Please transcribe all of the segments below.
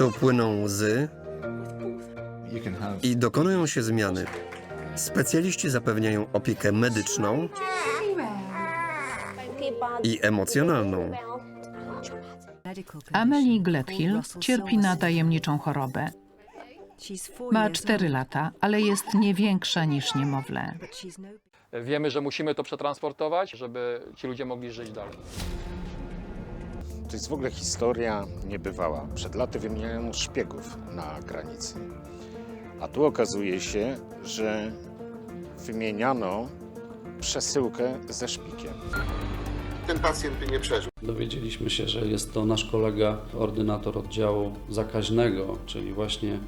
Tu płyną łzy i dokonują się zmiany. Specjaliści zapewniają opiekę medyczną i emocjonalną. Amelie Gledhill cierpi na tajemniczą chorobę. Ma 4 lata, ale jest nie większa niż niemowlę. Wiemy, że musimy to przetransportować, żeby ci ludzie mogli żyć dalej. To jest w ogóle historia niebywała. Przed laty wymieniano szpiegów na granicy. A tu okazuje się, że wymieniano przesyłkę ze szpikiem. ten pacjent by nie przeżył. Dowiedzieliśmy się, że jest to nasz kolega, ordynator oddziału zakaźnego, czyli właśnie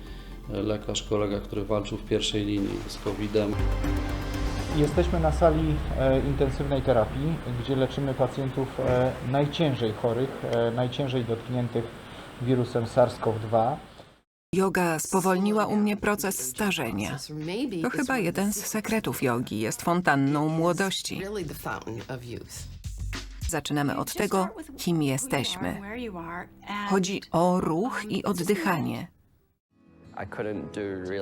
lekarz, kolega, który walczył w pierwszej linii z COVID-em. Jesteśmy na sali e, intensywnej terapii, gdzie leczymy pacjentów e, najciężej chorych, e, najciężej dotkniętych wirusem SARS-CoV-2. Yoga spowolniła u mnie proces starzenia. To chyba jeden z sekretów jogi, jest fontanną młodości. Zaczynamy od tego, kim jesteśmy. Chodzi o ruch i oddychanie.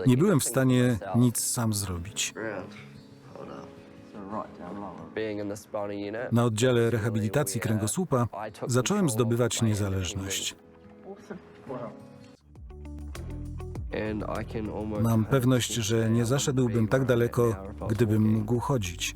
Nie byłem w stanie nic sam zrobić. Na oddziale rehabilitacji kręgosłupa zacząłem zdobywać niezależność. Mam pewność, że nie zaszedłbym tak daleko, gdybym mógł chodzić.